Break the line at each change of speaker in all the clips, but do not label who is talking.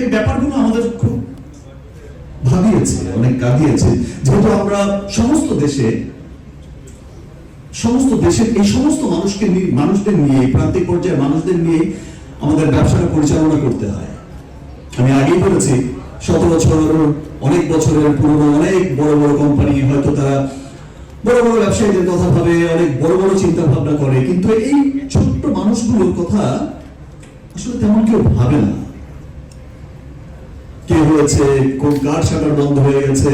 এই ব্যাপারগুলো আমাদের খুব ভাবিয়েছে, অনেক কাঁদিয়েছে। যেহেতু আমরা সমস্ত দেশে, সমস্ত দেশের, এই সমস্ত মানুষকে মানুষদের নিয়ে প্রান্তিক পর্যায়ে মানুষদের নিয়ে আমাদের ব্যবসাটা পরিচালনা করতে হয়। আমি আগেই বলেছি শত বছর অনেক বছরের পুরনো অনেক বড় বড় কোম্পানি হয়তো তারা বড় বড় ব্যবসায়ীদের কথা ভাবে, অনেক বড় বড় চিন্তা ভাবনা করে, কিন্তু এই ছোট্ট মানুষগুলোর কথা আসলে তেমন কেউ ভাবে না। হয়েছে, কোন কার শাটার বন্ধ হয়ে গেছে।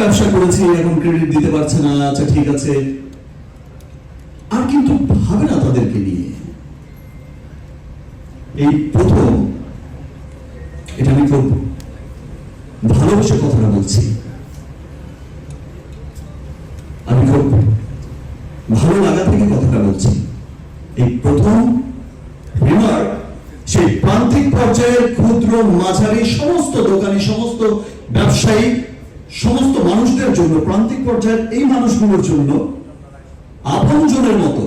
ব্যবসা করেছি, এখন ক্রেডিট দিতে পারছে না আচ্ছা ঠিক আছে। আর কিন্তু ভাবে না তাদেরকে নিয়ে। এই প্রথম, এটা আমি খুব ভালোবেসে কথাটা বলছি আমি খুব ভালো লাগা থেকে কথাটা বলছি এই প্রথম রিমার সেই প্রান্তিক পর্যায়ের ক্ষুদ্র মাঝারি সমস্ত দোকানি, সমস্ত ব্যবসায়ী, সমস্ত মানুষদের জন্য, প্রান্তিক পর্যায়ের এই মানুষগুলোর জন্য আপনজনের মতো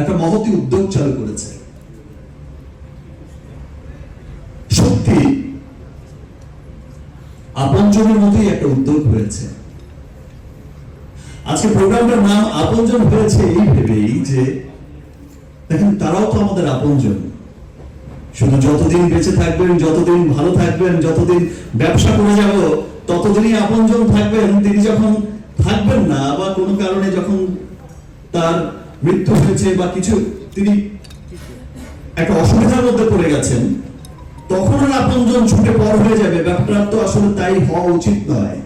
একটা মহতি উদ্যোগ চালু করেছে। সত্যি, আপনজনের মতোই একটা উদ্যোগ হয়েছে। আজকে প্রোগ্রামটার নাম আপনজন হয়েছে এই ভেবেই যে, দেখেন, তারাও তো আমাদের আপনজন। শুধু যতদিন বেঁচে থাকবেন, যতদিন ভালো থাকবেন, যতদিন ব্যবসা করে যাব, ততদিনই আপনজন থাকবেন। তিনি যখন থাকবেন না বা কোনো কারণে যখন তার মৃত্যু হয়েছে বা কিছু, তিনি একটা অসুবিধার মধ্যে পড়ে গেছেন, তখন আর আপনজন ছুটে পর হয়ে যাবে। ব্যাপারটা তো আসলে তাই হওয়া উচিত নয়।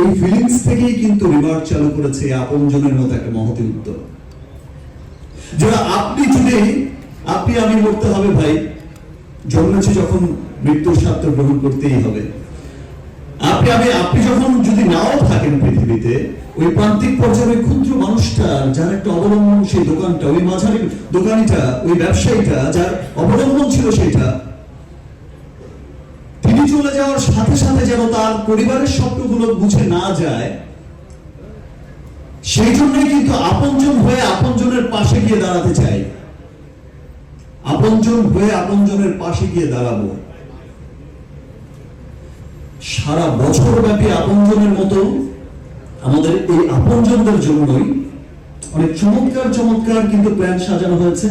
এই ফিলিংস থেকেই কিন্তু রিমার্ক চালু করেছে আপনজনের মতো একটা মহতি উদ্যোগ। যারা আপনি যদি আপনি আমি মরতে হবে ভাই। জন্মেছে যখন মৃত্যুর স্বার্থ গ্রহণ করতেই হবে। আপনি আমি আপনি যখন যদি নাও থাকেন পৃথিবীতে, ওই প্রান্তিক পর্যায়ে ক্ষুদ্র মানুষটা, যার একটা অবলম্বন সেই দোকানটা, ওই মাঝারি দোকানিটা, ওই ব্যবসায়ীটা, যার অবলম্বন ছিল সেটা তিনি চলে যাওয়ার সাথে সাথে যেন তার পরিবারের স্বপ্নগুলো বুঝে না যায়, সেই জন্যই কিন্তু আপনজন হয়ে আপনজনের পাশে গিয়ে দাঁড়াতে চাই। আপনজন হয়ে আপনজনের পাশে গিয়ে দাঁড়াবো। সারা বছর ব্যাপী আপনজনের মতো আমাদের এই আপনজনদের জন্যই অনেক চমৎকার চমৎকার কিন্তু প্ল্যান সাজানো হয়েছে,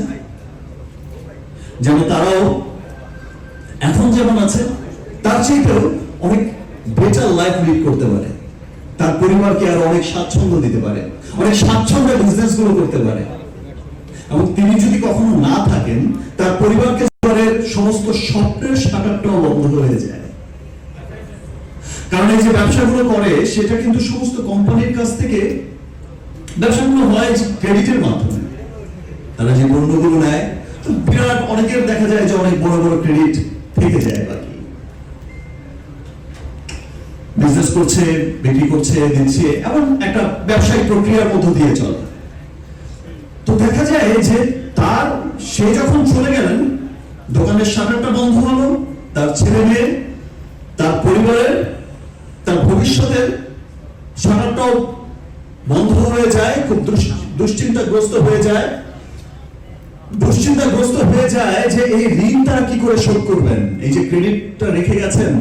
যেন তারাও এখন যেমন আছে, তার চাইতেও অনেক বেটার লাইফ লিড করতে পারে। তার পরিবারকে আরও অনেক স্বাচ্ছন্দ্য দিতে পারে, অনেক স্বাচ্ছন্দ্য বিজনেসগুলো করতে পারে। এবং তিনি যদি কখনো না থাকেন, তার পরিবারকে সমস্ত স্বপ্নের শাটারটাও বন্ধ হয়ে যায়। কারণ এই যে ব্যবসাগুলো করে, সেটা কিন্তু সমস্ত কোম্পানির কাছ থেকে ব্যবসাগুলো হয় ক্রেডিটের মাধ্যমে। তারা যে পণ্যগুলো নেয় বিরাট অনেকের দেখা যায় যে অনেক বড় বড় ক্রেডিট থেকে যায় বাকি। বিজনেস করছে, বিক্রি করছে, দিচ্ছে, এমন একটা ব্যবসায়িক প্রক্রিয়ার মধ্য দিয়ে চলে। তো দেখা যায় যে তার, সে যখন চলে গেলেন, দোকানের শাটারটা বন্ধ হলো, তার ছেলে মেয়ে, তার পরিবারের, তার ভবিষ্যতের শাটারটাও বন্ধ হয়ে যায়, খুব দুশ্চিন্তাগ্রস্ত হয়ে যায়। দুশ্চিন্তাগ্রস্ত হয়ে যায় যে এই ঋণ তারা কি করে শোধ করবেন? এই যে ক্রেডিটটা রেখে গেছেন